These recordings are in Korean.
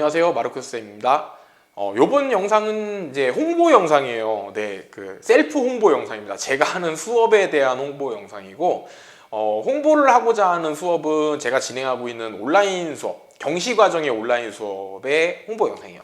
안녕하세요 마르코스 쌤입니다. 어, 요번 영상은 이제 홍보 영상이에요. 네, 그 셀프 홍보 영상입니다. 제가 하는 수업에 대한 홍보 영상이고 어, 홍보를 하고자 하는 수업은 제가 진행하고 있는 온라인 수업, 경시 과정의 온라인 수업의 홍보 영상이에요.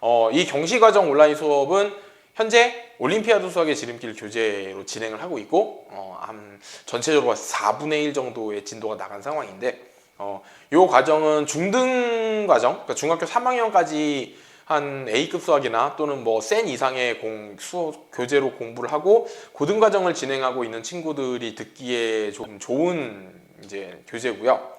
어, 이 경시 과정 온라인 수업은 현재 올림피아드 수학의 지름길 교재로 진행을 하고 있고 어, 한 전체적으로 4분의 1 정도의 진도가 나간 상황인데 어, 요 과정은 중등 과정, 그러니까 중학교 3학년까지 한 A급 수학이나 또는 뭐 센 이상의 공 수업 교재로 공부를 하고 고등 과정을 진행하고 있는 친구들이 듣기에 좀 좋은 이제 교재고요.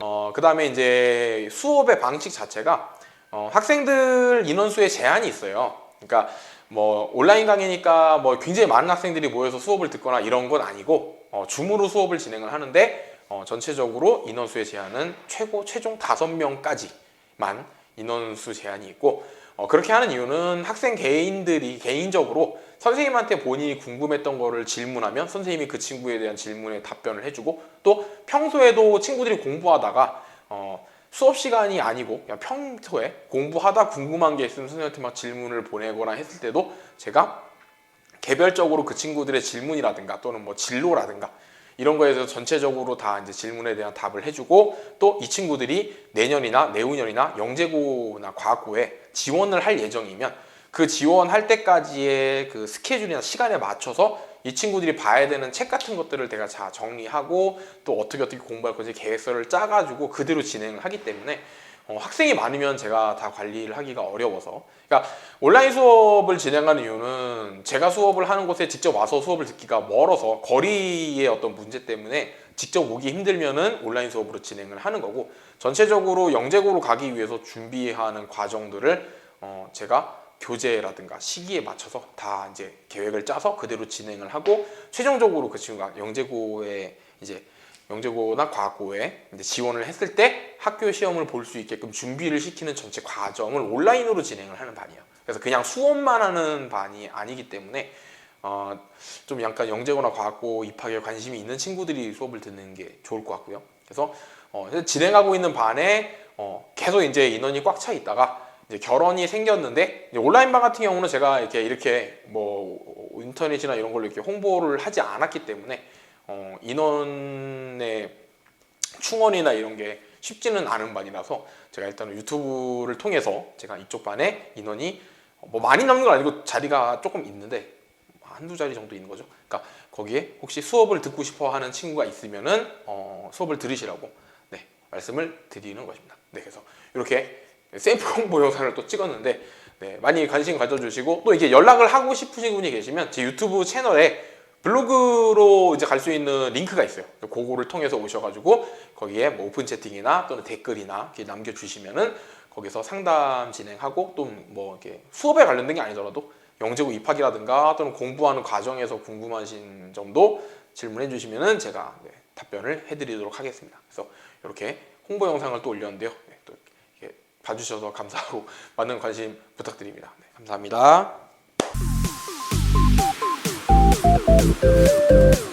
어, 그다음에 이제 수업의 방식 자체가 어, 학생들 인원수에 제한이 있어요. 그러니까 뭐 온라인 강의니까 뭐 굉장히 많은 학생들이 모여서 수업을 듣거나 이런 건 아니고 어, 줌으로 수업을 진행을 하는데 어, 전체적으로 인원수의 제한은 최고 최종 다섯 명까지만 인원수 제한이 있고 어, 그렇게 하는 이유는 학생 개인들이 개인적으로 선생님한테 본인이 궁금했던 거를 질문하면 선생님이 그 친구에 대한 질문에 답변을 해주고 또 평소에도 친구들이 공부하다가 어, 수업 시간이 아니고 그냥 평소에 공부하다 궁금한 게 있으면 선생님한테 막 질문을 보내거나 했을 때도 제가 개별적으로 그 친구들의 질문이라든가 또는 뭐 진로라든가 이런 거에 대해서 전체적으로 다 이제 질문에 대한 답을 해주고 또 이 친구들이 내년이나 내후년이나 영재고나 과학고에 지원을 할 예정이면 그 지원할 때까지의 그 스케줄이나 시간에 맞춰서 이 친구들이 봐야 되는 책 같은 것들을 내가 다 정리하고 또 어떻게 어떻게 공부할 건지 계획서를 짜가지고 그대로 진행을 하기 때문에 어, 학생이 많으면 제가 다 관리를 하기가 어려워서. 그러니까 온라인 수업을 진행하는 이유는 제가 수업을 하는 곳에 직접 와서 수업을 듣기가 멀어서 거리의 어떤 문제 때문에 직접 오기 힘들면은 온라인 수업으로 진행을 하는 거고 전체적으로 영재고로 가기 위해서 준비하는 과정들을 어, 제가 교재라든가 시기에 맞춰서 다 이제 계획을 짜서 그대로 진행을 하고 최종적으로 그 친구가 영재고에 이제 영재고나 과학고에 이제 지원을 했을 때 학교 시험을 볼 수 있게끔 준비를 시키는 전체 과정을 온라인으로 진행을 하는 반이에요. 그래서 그냥 수업만 하는 반이 아니기 때문에 어, 좀 약간 영재고나 과학고 입학에 관심이 있는 친구들이 수업을 듣는 게 좋을 것 같고요. 그래서 어, 진행하고 있는 반에 어, 계속 이제 인원이 꽉 차 있다가 이제 결혼이 생겼는데 이제 온라인 반 같은 경우는 제가 이렇게 이렇게 뭐 인터넷이나 이런 걸로 이렇게 홍보를 하지 않았기 때문에 어, 인원의 충원이나 이런 게 쉽지는 않은 반이라서 제가 일단은 유튜브를 통해서 제가 이쪽 반에 인원이 뭐 많이 남는 건 아니고 자리가 조금 있는데 한두 자리 정도 있는 거죠. 그러니까 거기에 혹시 수업을 듣고 싶어 하는 친구가 있으면은 어, 수업을 들으시라고 네, 말씀을 드리는 것입니다. 네, 그래서 이렇게 샘플 홍보 영상을 또 찍었는데 네, 많이 관심 가져주시고 또 이게 연락을 하고 싶으신 분이 계시면 제 유튜브 채널에 블로그로 이제 갈 수 있는 링크가 있어요. 그거를 통해서 오셔가지고 거기에 뭐 오픈 채팅이나 또는 댓글이나 이렇게 남겨주시면은 거기서 상담 진행하고 또 뭐 이렇게 수업에 관련된 게 아니더라도 영재고 입학이라든가 또는 공부하는 과정에서 궁금하신 점도 질문해 주시면은 제가 네, 답변을 해드리도록 하겠습니다. 그래서 이렇게 홍보 영상을 또 올렸는데요. 네, 또 봐주셔서 감사하고 많은 관심 부탁드립니다. 네, 감사합니다. Thank you.